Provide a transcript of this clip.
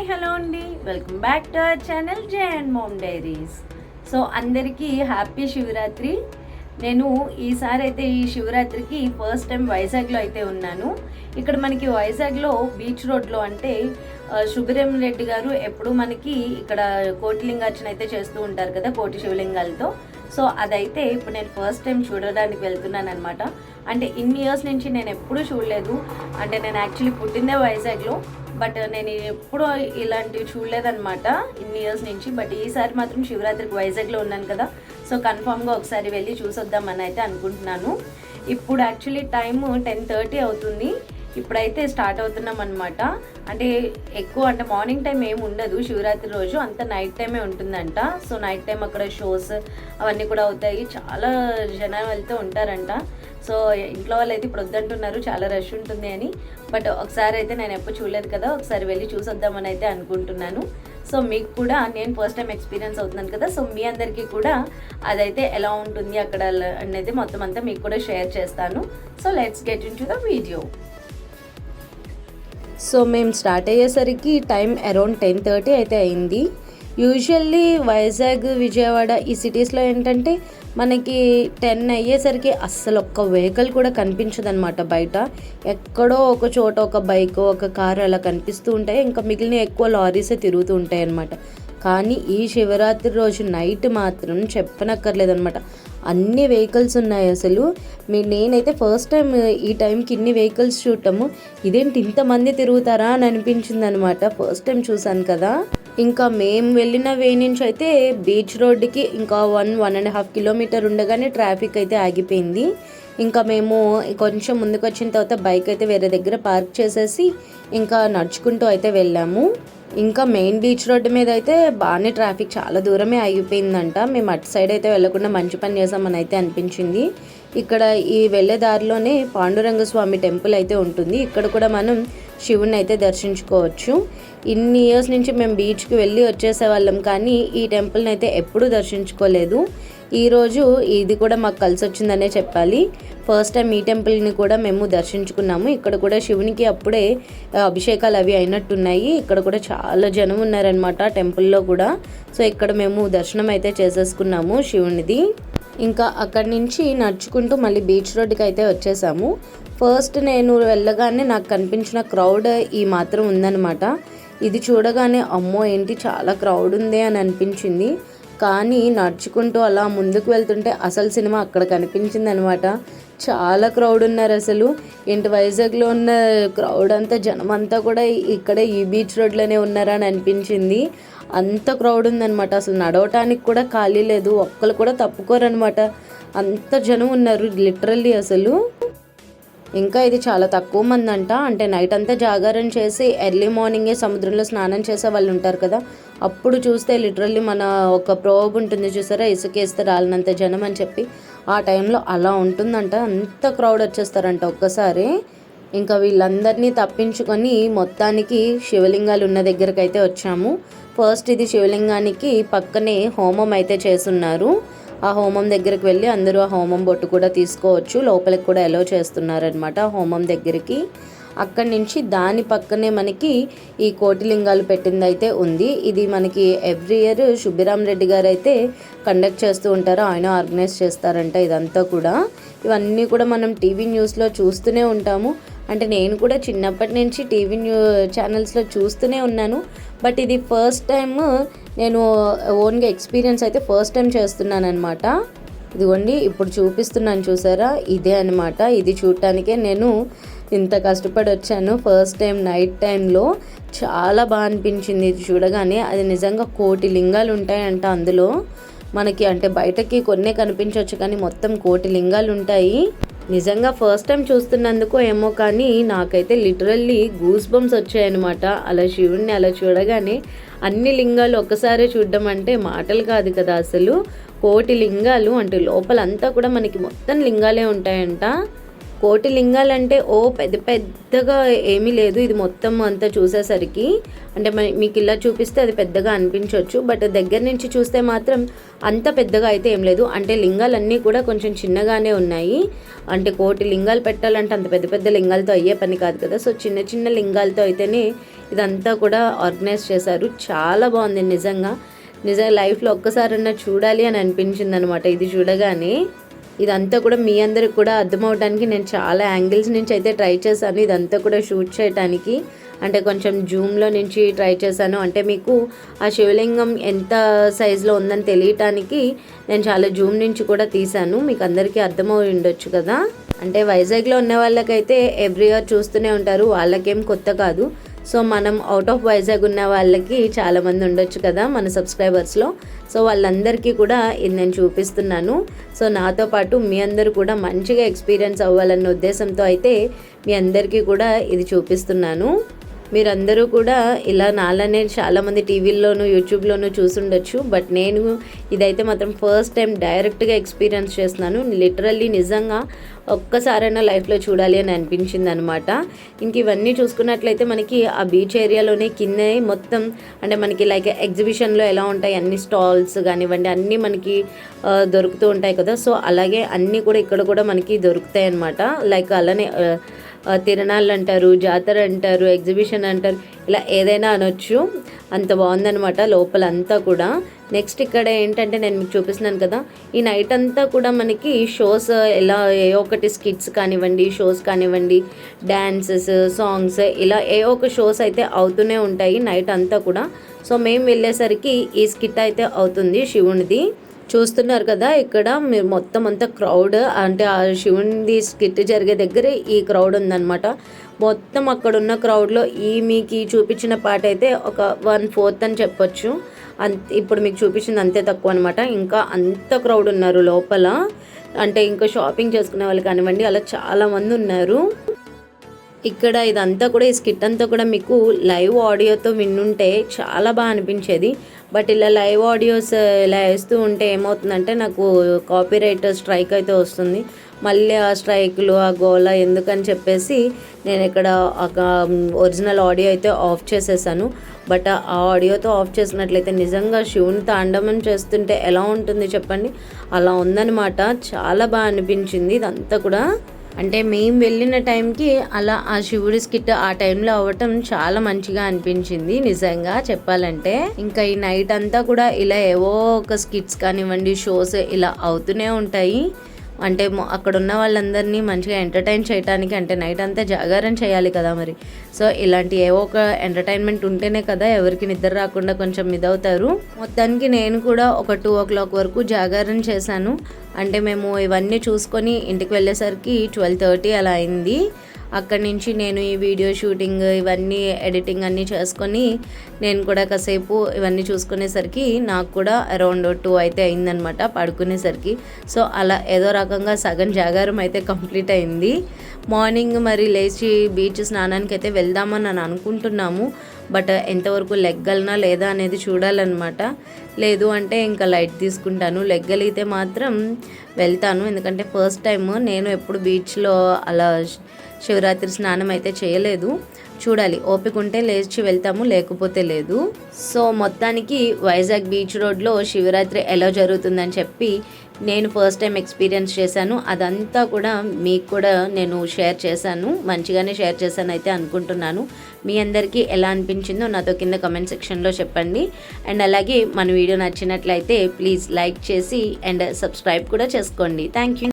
Hi hello అండి. Welcome back to our channel J and mom diaries. So అందరికీ happy Shivaratri. నేను ఈసారి అయితే ఈ శివరాత్రికి ఫస్ట్ టైం వైజాగ్లో అయితే ఉన్నాను. ఇక్కడ మనకి వైజాగ్లో బీచ్ రోడ్లో అంటే ఆ, శుభ్రం రెడ్డి గారు ఎప్పుడు మనకి ఇక్కడ కోటిలింగార్చన అయితే చేస్తూ ఉంటారు కదా కోటి శివలింగాలతో. సో అదైతే ఇప్పుడు నేను ఫస్ట్ టైం చూడడానికి వెళ్తున్నాను అనమాట అంటే ఇన్ని ఇయర్స్ నుంచి నేను ఎప్పుడూ చూడలేదు. అంటే నేను యాక్చువల్లీ పుట్టిందే వైజాగ్లో బట్ నేను ఎప్పుడూ ఇలాంటివి చూడలేదన్నమాట ఇన్ని ఇయర్స్ నుంచి. బట్ ఈసారి మాత్రం శివరాత్రికి వైజాగ్లో ఉన్నాను కదా సో కన్ఫామ్గా ఒకసారి వెళ్ళి చూసొద్దామని అయితే అనుకుంటున్నాను. ఇప్పుడు యాక్చువల్లీ టైము టెన్ థర్టీ అవుతుంది. ఇప్పుడైతే స్టార్ట్ అవుతున్నాం అనమాట అంటే ఎక్కువ అంటే మార్నింగ్ టైం ఏమి ఉండదు. శివరాత్రి రోజు అంత నైట్ టైమే ఉంటుందంట. సో నైట్ టైం అక్కడ షోస్ అవన్నీ కూడా అవుతాయి. చాలా జనాలు వెళ్తూ ఉంటారంట. సో ఇంట్లో వాళ్ళు అయితే ఇప్పుడు వద్దంటున్నారు. చాలా రష్ ఉంటుంది అని. బట్ ఒకసారి అయితే నేను ఎప్పుడు చూడలేదు కదా. ఒకసారి వెళ్ళి చూసొద్దామని అయితే అనుకుంటున్నాను. సో మీకు కూడా నేను ఫస్ట్ టైం ఎక్స్పీరియన్స్ అవుతున్నాను కదా. సో మీ అందరికీ కూడా అదైతే ఎలా ఉంటుంది అక్కడ అనేది మొత్తం అంతా మీకు కూడా షేర్ చేస్తాను. So let's get into the video. So మేము స్టార్ట్ అయ్యేసరికి టైం అరౌండ్ టెన్ థర్టీ అయితే అయింది. యూజువల్లీ వైజాగ్ విజయవాడ ఈ సిటీస్లో ఏంటంటే మనకి టెన్ అయ్యేసరికి అస్సలు ఒక్క వెహికల్ కూడా కనిపించదన్నమాట బయట. ఎక్కడో ఒక చోట ఒక బైక్ ఒక కారు అలా కనిపిస్తూ ఉంటాయి. ఇంకా మిగిలిన ఎక్కువ లారీసే తిరుగుతూ ఉంటాయి అన్నమాట కానీ ఈ శివరాత్రి రోజు నైట్ మాత్రం చెప్పనక్కర్లేదనమాట అన్ని వెహికల్స్ ఉన్నాయి అసలు. మీ నేనైతే ఫస్ట్ టైం ఈ టైంకి ఇన్ని వెహికల్స్ చూడటము. ఇదేంటి ఇంతమంది తిరుగుతారా అని అనిపించింది అనమాట ఫస్ట్ టైం చూసాను కదా. ఇంకా మేము వెళ్ళిన వే నుంచి అయితే బీచ్ రోడ్డుకి ఇంకా one one and half kilometre ఉండగానే ట్రాఫిక్ అయితే ఆగిపోయింది. ఇంకా మేము కొంచెం ముందుకు వచ్చిన తర్వాత బైక్ అయితే వేరే దగ్గర పార్క్ చేసేసి ఇంకా నడుచుకుంటూ అయితే వెళ్ళాము. ఇంకా మెయిన్ బీచ్ రోడ్డు మీద అయితే బాగానే ట్రాఫిక్ చాలా దూరమే ఆగిపోయిందంట. మేము అటు సైడ్ అయితే వెళ్ళకుండా మంచి పని చేసామని అయితే అనిపించింది. ఇక్కడ ఈ వెళ్ళే దారిలోనే పాండురంగ స్వామి టెంపుల్ అయితే ఉంటుంది. ఇక్కడ కూడా మనం శివుని అయితే దర్శించుకోవచ్చు. ఇన్ని ఇయర్స్ నుంచి మేము బీచ్కి వెళ్ళి వచ్చేసే వాళ్ళం కానీ ఈ టెంపుల్ని అయితే ఎప్పుడూ దర్శించుకోలేదు. ఈరోజు ఇది కూడా మాకు కలిసి వచ్చిందనే చెప్పాలి. ఫస్ట్ టైం ఈ టెంపుల్ని కూడా మేము దర్శించుకున్నాము. ఇక్కడ కూడా శివునికి అప్పుడే అభిషేకాలు అవి అయినట్టున్నాయి. ఇక్కడ కూడా చాలా జనం ఉన్నారనమాట టెంపుల్లో కూడా. సో ఇక్కడ మేము దర్శనం అయితే చేసేసుకున్నాము శివునిది. ఇంకా అక్కడి నుంచి నడుచుకుంటూ మళ్ళీ బీచ్ రోడ్డుకి అయితే వచ్చేసాము. ఫస్ట్ నేను వెళ్ళగానే నాకు కనిపించిన క్రౌడ్ ఈ మాత్రం ఉందన్నమాట. ఇది చూడగానే అమ్మో ఏంటి చాలా క్రౌడ్ ఉంది అని అనిపించింది. కానీ నడుచుకుంటూ అలా ముందుకు వెళ్తుంటే అసలు సినిమా అక్కడ కనిపించింది అనమాట చాలా క్రౌడ్ ఉన్నారు అసలు. ఇంటి వైజాగ్లో ఉన్న క్రౌడ్ అంతా జనం అంతా కూడా ఇక్కడే ఈ బీచ్ రోడ్లోనే ఉన్నారా అని అనిపించింది. అంత క్రౌడ్ ఉందన్నమాట అసలు నడవటానికి కూడా ఖాళీ లేదు. ఒక్కరు కూడా తప్పుకోరనమాట. అంత జనం ఉన్నారు లిటరల్లీ అసలు. ఇంకా ఇది చాలా తక్కువ మంది అంట అంటే నైట్ అంతా జాగారం చేసి ఎర్లీ మార్నింగే సముద్రంలో స్నానం చేసే వాళ్ళు ఉంటారు కదా అప్పుడు చూస్తే లిటరల్లీ మన ఒక ప్రోబ్ ఉంటుంది చూసారా? ఇసుకేస్తే రాలినంత జనం అని చెప్పి. ఆ టైంలో అలా ఉంటుందంట. అంత క్రౌడ్ వచ్చేస్తారంట ఒక్కసారి. ఇంకా వీళ్ళందరినీ తప్పించుకొని మొత్తానికి శివలింగాలు ఉన్న దగ్గరకైతే వచ్చాము. ఫస్ట్ ఇది శివలింగానికి పక్కనే హోమం అయితే చేస్తున్నారు. ఆ హోమం దగ్గరికి వెళ్ళి అందరూ ఆ హోమం బొట్టు కూడా తీసుకోవచ్చు. లోపలికి కూడా ఎలో చేస్తున్నారనమాట హోమం దగ్గరికి. అక్కడి నుంచి దాని పక్కనే మనకి ఈ కోటిలింగాలు పెట్టింది అయితే ఉంది. ఇది మనకి ఎవ్రీ ఇయర్ సుబ్బిరామ్ రెడ్డి గారు అయితే కండక్ట్ చేస్తూ ఉంటారు. ఆయన ఆర్గనైజ్ చేస్తారంట ఇదంతా కూడా. ఇవన్నీ కూడా మనం టీవీ న్యూస్లో చూస్తూనే ఉంటాము. అంటే నేను కూడా చిన్నప్పటి నుంచి టీవీ న్యూ ఛానల్స్లో చూస్తూనే ఉన్నాను. బట్ ఇది ఫస్ట్ టైం నేను ఓన్గా ఎక్స్పీరియన్స్ అయితే ఫస్ట్ టైం చేస్తున్నాను అనమాట ఇదిగోండి ఇప్పుడు చూపిస్తున్నాను చూసారా? ఇదే అనమాట ఇది చూడటానికే నేను ఇంత కష్టపడి వచ్చాను. ఫస్ట్ టైం నైట్ టైంలో చాలా బాగా అనిపించింది ఇది చూడగానే. అది నిజంగా కోటి లింగాలు ఉంటాయంట అందులో. మనకి అంటే బయటకి కొన్నే కనిపించవచ్చు కానీ మొత్తం కోటి లింగాలు ఉంటాయి. నిజంగా ఫస్ట్ టైం చూస్తున్నందుకు ఏమో కానీ నాకైతే లిటరల్లీ గూస్ బంప్స్ వచ్చాయన్నమాట. అలా శివుణ్ణి అలా చూడగానే అన్ని లింగాలు ఒక్కసారే చూడడం అంటే మాటలు కాదు కదా అసలు. కోటి లింగాలు అంటే లోపలంతా కూడా మనకి మొత్తం లింగాలే ఉంటాయంట. కోటి లింగాలంటే ఓ పెద్ద పెద్దగా ఏమీ లేదు. ఇది మొత్తం అంతా చూసేసరికి అంటే మీకు ఇలా చూపిస్తే అది పెద్దగా అనిపించవచ్చు బట్ దగ్గర నుంచి చూస్తే మాత్రం అంత పెద్దగా అయితే ఏం లేదు. అంటే లింగాలన్నీ కూడా కొంచెం చిన్నగానే ఉన్నాయి. అంటే కోటి లింగాలు పెట్టాలంటే అంత పెద్ద పెద్ద లింగాలతో అయ్యే పని కాదు కదా. సో చిన్న చిన్న లింగాలతో అయితేనే ఇదంతా కూడా ఆర్గనైజ్ చేశారు. చాలా బాగుంది నిజంగా. నిజంగా లైఫ్లో ఒక్కసారన్నా చూడాలి అని అనిపించింది అనమాట ఇది చూడగానే. ఇదంతా కూడా మీ అందరికి కూడా అర్థమవడానికి నేను చాలా యాంగిల్స్ నుంచి అయితే ట్రై చేశాను. ఇదంతా కూడా షూట్ చేయడానికి అంటే కొంచెం జూమ్లో నుంచి ట్రై చేశాను. అంటే మీకు ఆ శివలింగం ఎంత సైజులో ఉందని తెలియటానికి నేను చాలా జూమ్ నుంచి కూడా తీశాను. మీకు అందరికీ అర్థమై ఉండొచ్చు కదా. అంటే వైజాగ్లో ఉన్న వాళ్ళకైతే ఎవ్రీ ఇయర్ చూస్తూనే ఉంటారు. వాళ్ళకేం కొత్త కాదు. సో మనం అవుట్ ఆఫ్ వైజాగ్ ఉన్న వాళ్ళకి చాలామంది ఉండొచ్చు కదా మన సబ్స్క్రైబర్స్లో సో వాళ్ళందరికీ కూడా ఇది నేను చూపిస్తున్నాను. సో నాతో పాటు మీ అందరూ కూడా మంచిగా ఎక్స్పీరియన్స్ అవ్వాలన్న ఉద్దేశంతో అయితే మీ అందరికీ కూడా ఇది చూపిస్తున్నాను. మీరందరూ కూడా ఇలా నాలనే చాలామంది టీవీల్లోనూ యూట్యూబ్లోనూ చూసుండొచ్చు. బట్ నేను ఇదైతే మాత్రం ఫస్ట్ టైం డైరెక్ట్గా ఎక్స్పీరియన్స్ చేస్తున్నాను. లిటరల్లీ నిజంగా ఒక్కసారైనా లైఫ్లో చూడాలి అని అనిపించింది అనమాట ఇంక ఇవన్నీ చూసుకున్నట్లయితే మనకి ఆ బీచ్ ఏరియాలోనే కింద మొత్తం అంటే మనకి లైక్ ఎగ్జిబిషన్లో ఎలా ఉంటాయి అన్ని స్టాల్స్ కానివ్వండి అన్నీ మనకి దొరుకుతూ ఉంటాయి కదా. సో అలాగే అన్నీ కూడా ఇక్కడ కూడా మనకి దొరుకుతాయి అనమాట లైక్ అలానే తిరణాలు అంటారు జాతర అంటారు ఎగ్జిబిషన్ అంటారు ఇలా ఏదైనా అనొచ్చు. అంత బాగుందనమాట లోపల అంతా కూడా. నెక్స్ట్ ఇక్కడ ఏంటంటే నేను మీకు చూపిస్తున్నాను కదా ఈ నైట్ అంతా కూడా మనకి షోస్ ఎలా ఏ ఒకటి స్కిట్స్ కానివ్వండి షోస్ కానివ్వండి డ్యాన్సెస్ సాంగ్స్ ఇలా ఏ ఒక షోస్ అయితే అవుతూనే ఉంటాయి నైట్ అంతా కూడా. సో మేము వెళ్ళేసరికి ఈ స్కిట్ అయితే అవుతుంది శివునిది. చూస్తున్నారు కదా ఇక్కడ మీరు మొత్తం అంతా క్రౌడ్ అంటే ఆ శివునిది స్కిట్ జరిగే దగ్గర ఈ క్రౌడ్ ఉందన్నమాట. మొత్తం అక్కడ ఉన్న క్రౌడ్లో ఈ మీకు చూపించిన పాట అయితే ఒక వన్ ఫోర్త్ అని చెప్పొచ్చు. అంత ఇప్పుడు మీకు చూపించింది అంతే తక్కువ అనమాట ఇంకా అంత క్రౌడ్ ఉన్నారు లోపల. అంటే ఇంకా షాపింగ్ చేసుకునే వాళ్ళు కానివ్వండి అలా చాలామంది ఉన్నారు. ఇక్కడ ఇదంతా కూడా ఈ స్కిట్ అంతా కూడా మీకు లైవ్ ఆడియోతో విన్నుంటే చాలా బాగా అనిపించేది. బట్ ఇలా లైవ్ ఆడియోస్ ఇలా వేస్తూ ఉంటే ఏమవుతుందంటే నాకు కాపీరైట్ స్ట్రైక్ అయితే వస్తుంది. మళ్ళీ ఆ స్ట్రైక్లు ఆ గోల ఎందుకని చెప్పేసి నేను ఇక్కడ ఒక ఒరిజినల్ ఆడియో అయితే ఆఫ్ చేసేసాను. బట్ ఆ ఆడియోతో ఆఫ్ చేసినట్లయితే నిజంగా శివుని తాండవం చేస్తుంటే ఎలా ఉంటుంది చెప్పండి? అలా ఉందన్నమాట. చాలా బాగా అనిపించింది ఇదంతా కూడా. అంటే మేము వెళ్ళిన టైంకి అలా ఆ శివుడి స్కిట్ ఆ టైంలో అవ్వటం చాలా మంచిగా అనిపించింది నిజంగా చెప్పాలంటే. ఇంకా ఈ నైట్ అంతా కూడా ఇలా ఏవో ఒక స్కిట్స్ కానివ్వండి షోస్ ఇలా అవుతూనే ఉంటాయి. అంటే అక్కడ ఉన్న వాళ్ళందరినీ మంచిగా ఎంటర్టైన్ చేయడానికి అంటే నైట్ అంతా జాగారం చేయాలి కదా మరి. సో ఇలాంటి ఏవో ఒక ఎంటర్టైన్మెంట్ ఉంటేనే కదా ఎవరికి నిద్ర రాకుండా కొంచెం ఇదవుతారు. మొత్తానికి నేను కూడా ఒక టూ ఓ క్లాక్ వరకు జాగారం చేశాను. అంటే మేము ఇవన్నీ చూసుకొని ఇంటికి వెళ్ళేసరికి ట్వెల్వ్ థర్టీ అలా అయింది. అక్కడి నుంచి నేను ఈ వీడియో షూటింగ్ ఇవన్నీ ఎడిటింగ్ అన్నీ చేసుకొని నేను కూడా కాసేపు ఇవన్నీ చూసుకునేసరికి నాకు కూడా అరౌండ్ టూ అయితే అయిందనమాట పడుకునేసరికి. సో అలా ఏదో రకంగా సగం జాగారం అయితే కంప్లీట్ అయింది. మార్నింగ్ మరి లేచి బీచ్ స్నానానికి అయితే వెళ్దామని అని అనుకుంటున్నాము. బట్ ఎంతవరకు లెగ్గలనా లేదా అనేది చూడాలన్నమాట. లేదు అంటే ఇంకా లైట్ తీసుకుంటాను. లెగ్గలిగితే మాత్రం వెళ్తాను. ఎందుకంటే ఫస్ట్ టైం నేను ఎప్పుడు బీచ్లో అలా శివరాత్రి స్నానం అయితే చేయలేదు. చూడాలి. ఓపిక ఉంటే లేచి వెళ్తాము లేకపోతే లేదు. సో మొత్తానికి వైజాగ్ బీచ్ రోడ్లో శివరాత్రి ఎలా జరుగుతుందని చెప్పి నేను ఫస్ట్ టైం ఎక్స్పీరియన్స్ చేశాను. అదంతా కూడా మీకు కూడా నేను షేర్ చేశాను. మంచిగానే షేర్ చేశాను అయితే అనుకుంటున్నాను. మీ అందరికీ ఎలా అనిపించిందో నాతో కింద కమెంట్ సెక్షన్లో చెప్పండి. అండ్ అలాగే మన వీడియో నచ్చినట్లయితే ప్లీజ్ లైక్ చేసి అండ్ సబ్స్క్రైబ్ కూడా చేసుకోండి. Thank you